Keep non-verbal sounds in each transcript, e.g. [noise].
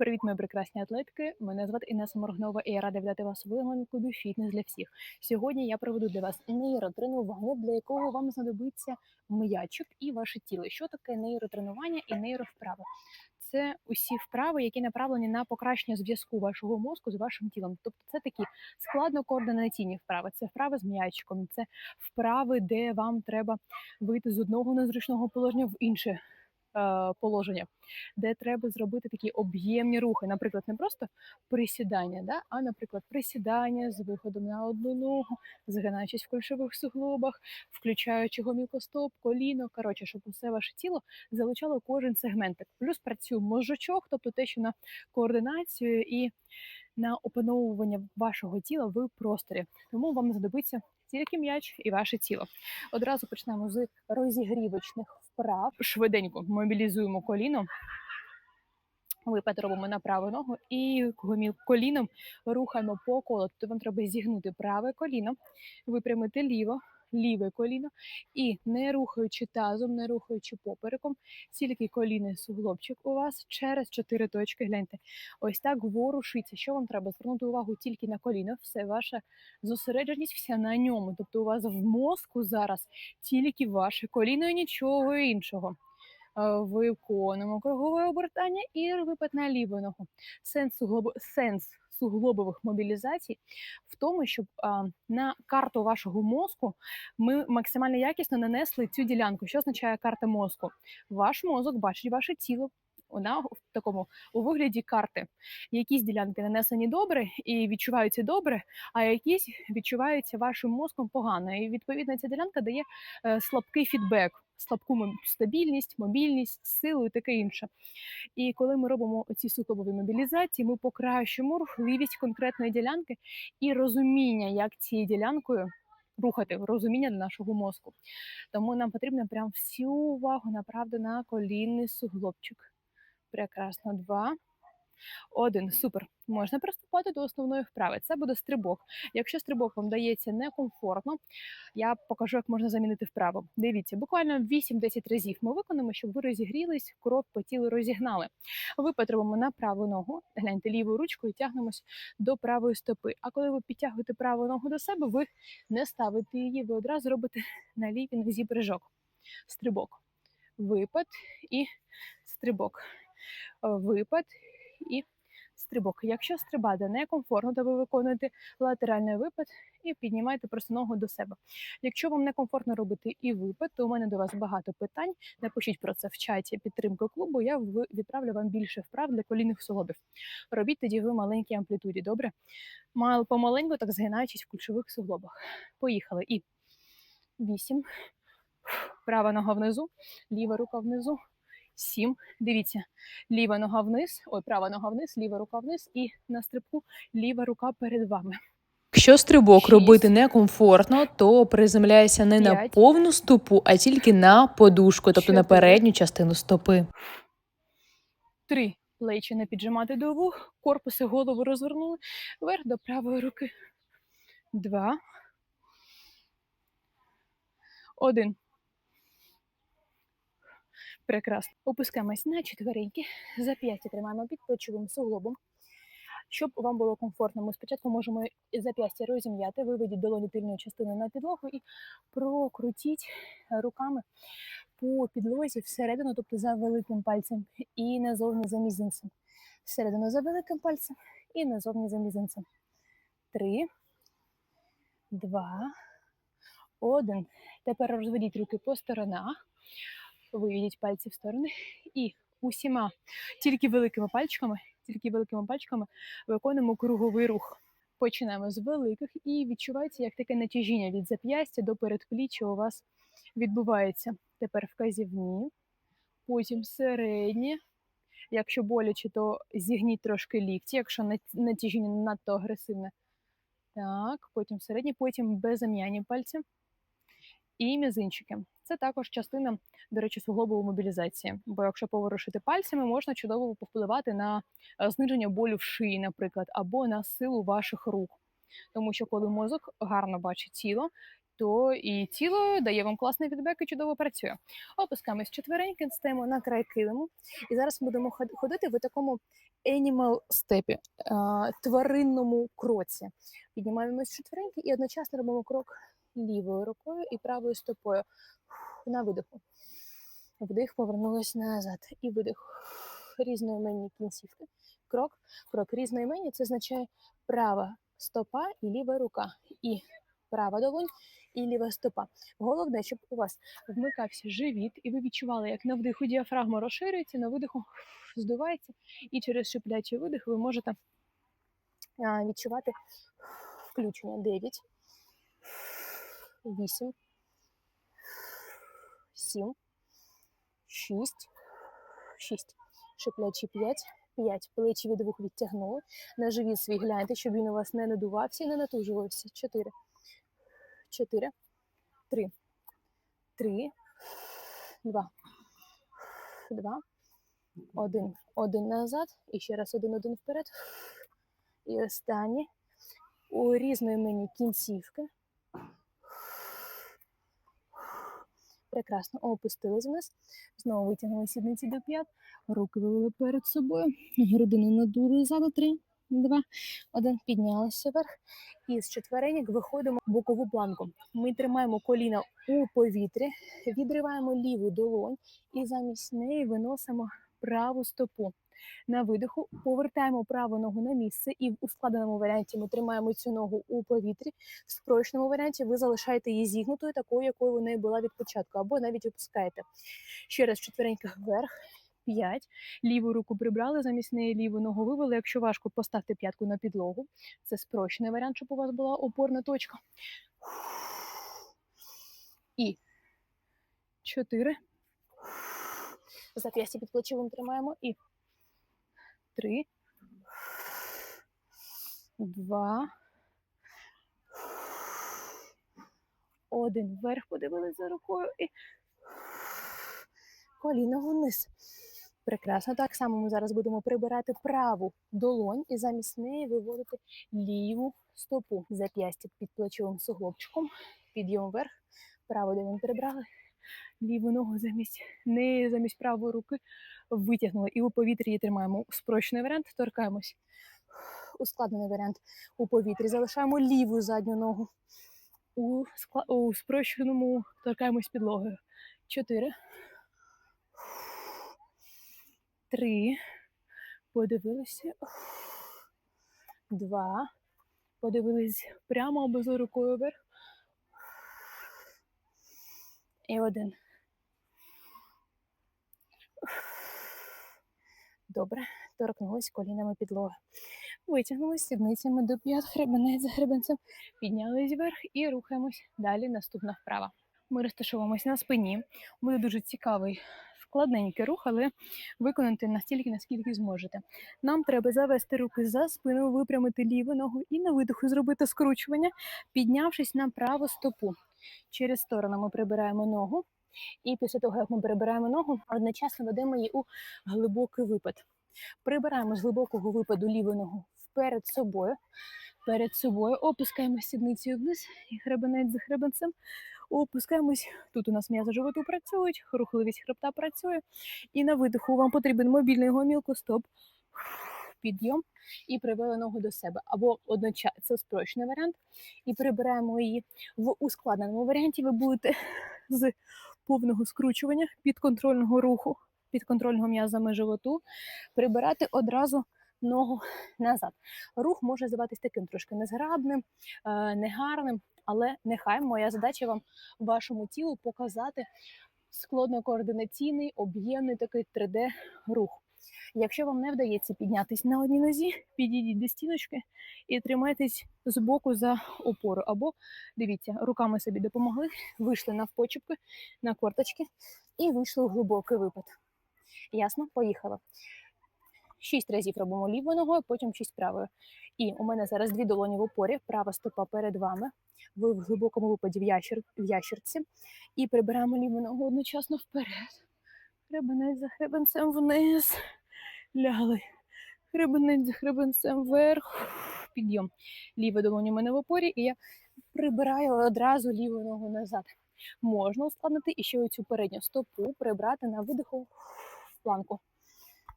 Привіт, мої прекрасні атлетки. Мене звати Інеса Моргнова, і я рада вітати вас у вигнаному клубі Фітнес для всіх. Сьогодні я проведу для вас нейротренування, для якого вам знадобиться м'ячик і ваше тіло. Що таке нейротренування і нейровправи? Це усі вправи, які направлені на покращення зв'язку вашого мозку з вашим тілом. Тобто, це такі складно-координаційні вправи. Це вправи з м'ячиком, це вправи, де вам треба вийти з одного незручного положення в інше положення, де треба зробити такі об'ємні рухи. Наприклад, не просто присідання, да? а, наприклад, присідання з виходом на одну ногу, згинаючись в кульшових суглобах, включаючи гомілкостоп, коліно. Коротше, щоб усе ваше тіло залучало кожен сегментик. Плюс працює мозжечок, тобто те, що на координацію і на опановування вашого тіла в просторі. Тому вам знадобиться тільки м'яч і ваше тіло. Одразу почнемо з розігрівочних вправ. Швиденько мобілізуємо коліно. Випад робимо на праву ногу і коліном рухаємо по колу. Тобто вам треба зігнути праве коліно, випрямити ліво, ліве коліно і не рухаючи тазом, не рухаючи попереком, тільки коліно суглобчик у вас через чотири точки. Гляньте, ось так ворушиться. Що вам треба? Звернути увагу тільки на коліно, все ваша зосередженість вся на ньому. Тобто у вас в мозку зараз тільки ваше коліно і нічого іншого. Е, Виконуємо кругове обертання і випад на ліву ногу. Сенс, суглоб... Сенс суглобових мобілізацій в тому, щоб на карту вашого мозку ми максимально якісно нанесли цю ділянку. Що означає карта мозку? Ваш мозок бачить ваше тіло. Вона в такому у вигляді карти. Якісь ділянки нанесені добре і відчуваються добре, а якісь відчуваються вашим мозком погано. І відповідно ця ділянка дає е, слабкий фідбек, слабку стабільність, мобільність, силу і таке інше. І коли ми робимо ці суглобові мобілізації, ми покращуємо рухливість конкретної ділянки і розуміння, як цією ділянкою рухати, розуміння для нашого мозку. Тому нам потрібно прям всю увагу направити на колінний суглобчик. Прекрасно. Два. Один. Супер. Можна приступати до основної вправи. Це буде стрибок. Якщо стрибок вам дається некомфортно, я покажу, як можна замінити вправу. Дивіться, буквально 8-10 разів ми виконуємо, щоб ви розігрілись, кров по тілу розігнали. Випад робимо на праву ногу. Гляньте лівою ручкою, тягнемось до правої стопи. А коли ви підтягуєте праву ногу до себе, ви не ставите її, ви одразу робите на лівій нозі прыжок. Стрибок. Випад і стрибок. Випад і стрибок. Якщо стрибати некомфортно, то ви виконуєте латеральний випад і піднімаєте просто ногу до себе. Якщо вам некомфортно робити і випад, то у мене до вас багато питань. Напишіть про це в чаті підтримки клубу. Я відправлю вам більше вправ для колінних суглобів. Робіть тоді ви маленькій амплітуді. Добре? Мал помаленьку, так згинаючись в ключових суглобах. Поїхали. І вісім. Права нога внизу, ліва рука внизу. Сім. Дивіться, ліва нога вниз, ой, права нога вниз, ліва рука вниз, і на стрибку ліва рука перед вами. Якщо стрибок робити некомфортно, то приземляйся не на повну стопу, а тільки на подушку, тобто на передню частину стопи. Три. Плечі не піджимати до вух, корпус і голову розвернули вверх до правої руки. Два. Один. Прекрасно. Опускаємось на четвереньки. Зап'ястя тримаємо під плечовим суглобом. Щоб вам було комфортно, ми спочатку можемо зап'ястя розім'яти, виведіть долоні тильної частини на підлогу і прокрутіть руками по підлозі всередину, тобто за великим пальцем, і назовні за мізинцем. Всередину за великим пальцем і назовні за мізинцем. Три, два, один. Тепер розведіть руки по сторонах, виведіть пальці в сторони [laughs] і усіма тільки великими пальчиками, тільки великими пальчиками виконуємо круговий рух. Починаємо з великих і відчувається, як таке натяжіння від зап'ястя до передпліччя у вас відбувається. Тепер вказівні, потім середнє. Якщо боляче, то зігніть трошки лікті, якщо нат- натяжіння надто агресивне. Так, потім середнє, потім безам'яні пальці і мізинчики. Це також частина, до речі, суглобової мобілізації. Бо якщо поворушити пальцями, можна чудово повпливати на е, зниження болю в шиї, наприклад, або на силу ваших рук. Тому що коли мозок гарно бачить тіло, то і тіло дає вам класний фідбек і чудово працює. Опускаємось четвереньки, стаємо на край килиму. І зараз будемо ход- ходити в такому animal степі, тваринному кроці. Піднімаємось четвереньки і одночасно робимо крок лівою рукою і правою стопою. На видиху. Вдих, повернулась назад. І видих. Різноіменні кінцівки. Крок, крок різноіменні це означає права стопа і ліва рука. І права долонь і ліва стопа. Головне, щоб у вас вмикався живіт, і ви відчували, як на вдиху діафрагма розширюється, на видиху здувається, і через шиплячий видих ви можете відчувати включення 9, 8, 7, 6, 6, шиплячі 5, 5, плечі від вух відтягнули, на живіт свій гляньте, щоб він у вас не надувався і не натужувався. 4, 4, 3, 3, 2, 2, 1, 1 назад, і ще раз 1, 1 вперед. І останнє. У різноіменні кінцівки. Прекрасно. Опустились вниз. Знову витягнули сідниці до п'ят. Руки вивели перед собою. Грудину надули ззаду. Три, два, один. Піднялися вверх. І з четвереньок виходимо в бокову планку. Ми тримаємо коліна у повітрі, відриваємо ліву долонь і замість неї виносимо праву стопу. На видиху повертаємо праву ногу на місце, і в ускладеному варіанті ми тримаємо цю ногу у повітрі. В спрощеному варіанті ви залишаєте її зігнутою, такою, якою вона і була від початку, або навіть опускаєте. Ще раз четвереньких вверх. П'ять. Ліву руку прибрали, замість неї ліву ногу вивели. Якщо важко, поставте п'ятку на підлогу. Це спрощений варіант, щоб у вас була опорна точка. І чотири. Зап'ястя під плечовим тримаємо. І три, два, один. Вверх подивились за рукою і коліно вниз. Прекрасно. Так само ми зараз будемо прибирати праву долонь і замість неї виводити ліву стопу. Зап'ястя під плечовим суглобчиком. Підйом вверх. Праву долонь прибрали. Ліву ногу замість неї, замість правої руки витягнули і у повітрі її тримаємо. Спрощений варіант, торкаємось. Ускладнений варіант у повітрі. Залишаємо ліву задню ногу. У, скла... у спрощеному торкаємось підлогою. Чотири. Три. Подивилися. Два. Подивились прямо або за рукою вверх. І один. Добре, торкнулись колінами підлоги. Витягнулись сідницями до п'ят, хребенець за хребенцем, піднялись вверх і рухаємось далі. Наступна вправа. Ми розташовуємось на спині. Буде дуже цікавий, складненький рух, але виконати настільки, наскільки зможете. Нам треба завести руки за спину, випрямити ліву ногу і на видиху зробити скручування, піднявшись на праву стопу. Через сторону ми прибираємо ногу. І після того, як ми прибираємо ногу, одночасно ведемо її у глибокий випад. Прибираємо з глибокого випаду ліву ногу вперед собою, перед собою, опускаємо сідницею вниз і хребенець за хребенцем. Опускаємось. Тут у нас м'язи животу працюють, рухливість хребта працює. І на видиху вам потрібен мобільний гомілку, стоп, підйом і привели ногу до себе. Або одночасно це спрощений варіант. І прибираємо її в ускладненому варіанті. Ви будете з повного скручування підконтрольного руху, підконтрольного м'язами животу, прибирати одразу ногу назад. Рух може здаватись таким трошки незграбним, е, негарним, але нехай моя задача вам вашому тілу показати складно-координаційний, об'ємний такий 3D-рух. Якщо вам не вдається піднятися на одній нозі, [laughs] підійдіть до стіночки і тримайтесь збоку за опору. Або дивіться, руками собі допомогли, [laughs] вийшли навпочепки, на корточки і вийшли у глибокий випад. Ясно? Поїхали. Шість разів робимо лівою ногою, потім шість правою. І у мене зараз дві долоні в опорі, права стопа перед вами. Ви в глибокому випаді в, в ящерці. І прибираємо ліву ногу одночасно вперед. Хребенець за хребенцем вниз. Лягли. Хребенець за хребенцем вверх. Підйом. Ліва долоня у мене в опорі, і я прибираю одразу ліву ногу назад. Можна ускладнити і ще оцю передню стопу прибрати на видиху в планку.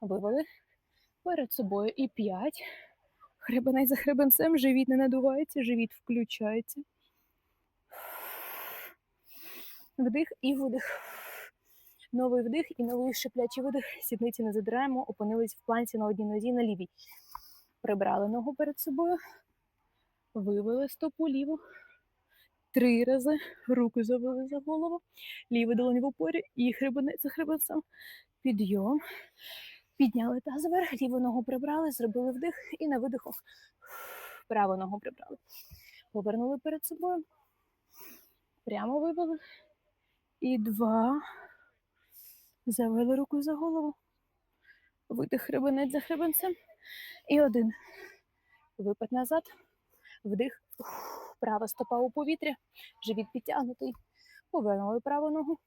Вивели перед собою і п'ять. Хребенець за хребенцем, живіт не надувається, живіт включається. Вдих і видих. Новий вдих і новий шиплячий видих. Сідниці не задираємо, опинились в планці на одній нозі на лівій. Прибрали ногу перед собою, вивели стопу ліву. Три рази руки завели за голову, лівий долонь в опорі і хребенець за хребенцем. Підйом. Підняли таз вверх, ліву ногу прибрали, зробили вдих і на видиху праву ногу прибрали. Повернули перед собою. Прямо вивели. І два. Завели руку за голову. Видих хребенець за хребенцем. І один. Випад назад. Вдих. Права стопа у повітрі. Живіт підтягнутий. Повернули праву ногу.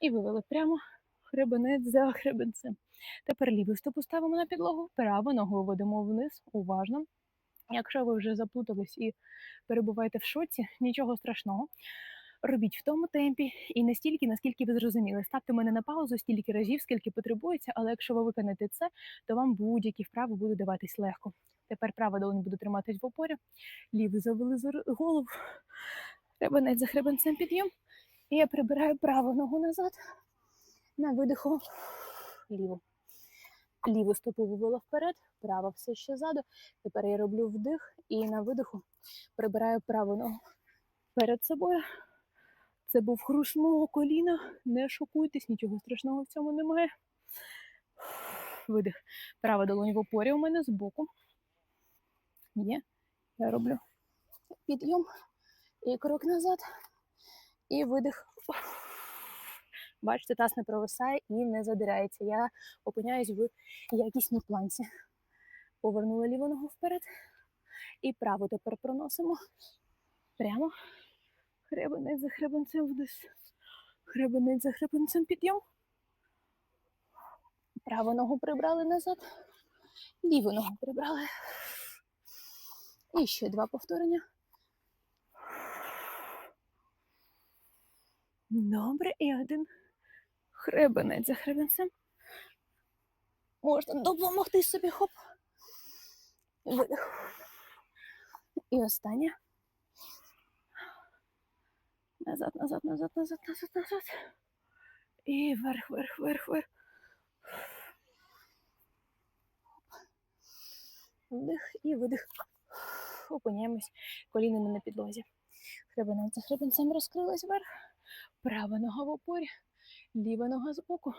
І вивели прямо. Хребенець за хребенцем. Тепер ліву стопу ставимо на підлогу, праву ногу вводимо вниз, уважно. Якщо ви вже заплутались і перебуваєте в шоці, нічого страшного. Робіть в тому темпі і не стільки, наскільки ви зрозуміли. Ставте мене на паузу стільки разів, скільки потребується, але якщо ви виконаєте це, то вам будь-які вправи будуть даватись легко. Тепер права долонь буде триматись в опорі, лівий завели за голову, хребенець за хребенцем підйом. І я прибираю праву ногу назад на видиху ліву. Ліву стопу вивела вперед, права все ще ззаду. Тепер я роблю вдих і на видиху прибираю праву ногу перед собою. Це був хруст мого коліна. Не шокуйтесь, нічого страшного в цьому немає. Видих. Права долонь в опорі у мене збоку. Є. Я роблю підйом і крок назад. І видих. Бачите, таз не провисає і не задирається. Я опиняюсь в якісній планці. Повернули ліву ногу вперед. І праву тепер проносимо. Прямо. Хребенець за хребенцем вниз. Хребенець за хребенцем підйом. Праву ногу прибрали назад. Ліву ногу прибрали. І ще два повторення. Добре, і один хребенець за хребенцем. Можна допомогти собі хоп. Видих. І останнє. Назад, назад, назад, назад, назад, назад. І вверх, вверх, вверх, вверх. Вдих і видих. Опиняємось колінами на підлозі. Хребенець за хребенцем розкрилась вверх. Права нога в опорі, ліва нога збоку.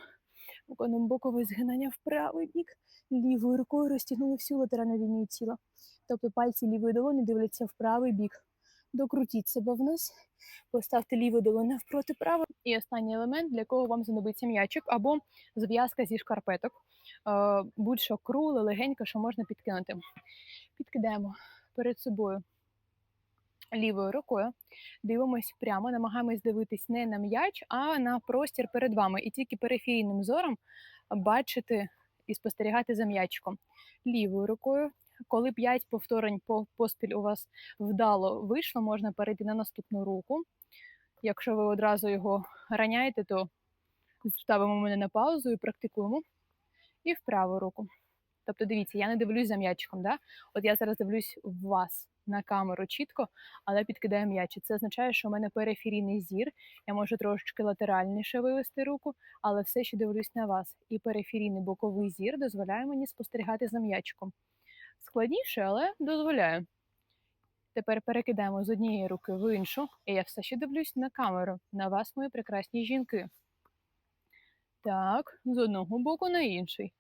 Виконуємо бокове згинання в правий бік. Лівою рукою розтягнули всю латеральну лінію тіла. Тобто пальці лівої долоні дивляться в правий бік. Докрутіть себе вниз, поставте ліву долоню навпроти правої. І останній елемент, для якого вам знадобиться м'ячик або зв'язка зі шкарпеток. Е, Будь-що круле, легенько, що можна підкинути. Підкидаємо перед собою лівою рукою, дивимось прямо, намагаємось дивитись не на м'яч, а на простір перед вами. І тільки периферійним зором бачити і спостерігати за м'ячиком. Лівою рукою, коли 5 повторень по поспіль у вас вдало вийшло, можна перейти на наступну руку. Якщо ви одразу його раняєте, то ставимо мене на паузу і практикуємо. І в праву руку. Тобто, дивіться, я не дивлюсь за м'ячиком. Да? От я зараз дивлюсь в вас на камеру чітко, але підкидаю м'яч. Це означає, що у мене периферійний зір. Я можу трошечки латеральніше вивести руку, але все ще дивлюсь на вас. І периферійний боковий зір дозволяє мені спостерігати за м'ячиком. Складніше, але дозволяє. Тепер перекидаємо з однієї руки в іншу, і я все ще дивлюсь на камеру, на вас, мої прекрасні жінки. Так, з одного боку на інший.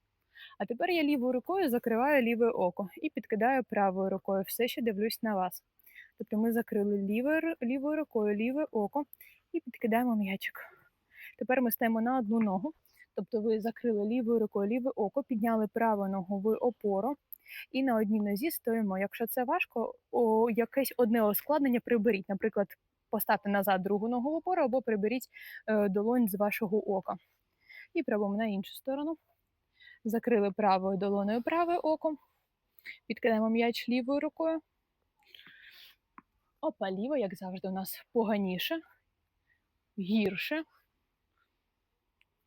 А тепер я лівою рукою закриваю ліве око і підкидаю правою рукою. Все ще дивлюсь на вас. Тобто ми закрили лівою, лівою рукою ліве око і підкидаємо м'ячик. Тепер ми стаємо на одну ногу. Тобто ви закрили лівою рукою ліве око, підняли праву ногу в опору і на одній нозі стоїмо. Якщо це важко, о, якесь одне ускладнення приберіть. Наприклад, поставте назад другу ногу в опору або приберіть е, долонь з вашого ока. І пробуємо на іншу сторону. Закрили правою долоною праве око. Підкидаємо м'яч лівою рукою. Опа, ліва, як завжди, у нас поганіше, гірше.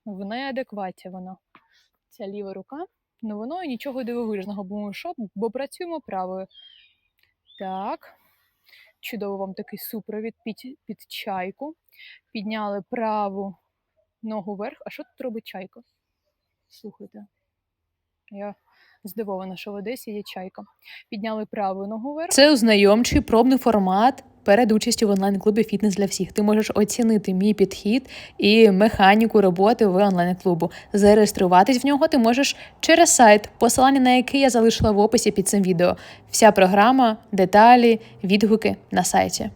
В неадекваті воно. Ця ліва рука. Ну воно і нічого дивовижного, бо що, бо працюємо правою. Так. Чудово вам такий супровід під, під чайку. Підняли праву ногу вверх. А що тут робить чайка? Слухайте. Я здивована, що в Одесі є чайка. Підняли праву ногу вверх. Це ознайомчий пробний формат перед участю в онлайн-клубі Фітнес для всіх. Ти можеш оцінити мій підхід і механіку роботи в онлайн-клубу. Зареєструватись в нього ти можеш через сайт, посилання на який я залишила в описі під цим відео. Вся програма, деталі, відгуки на сайті.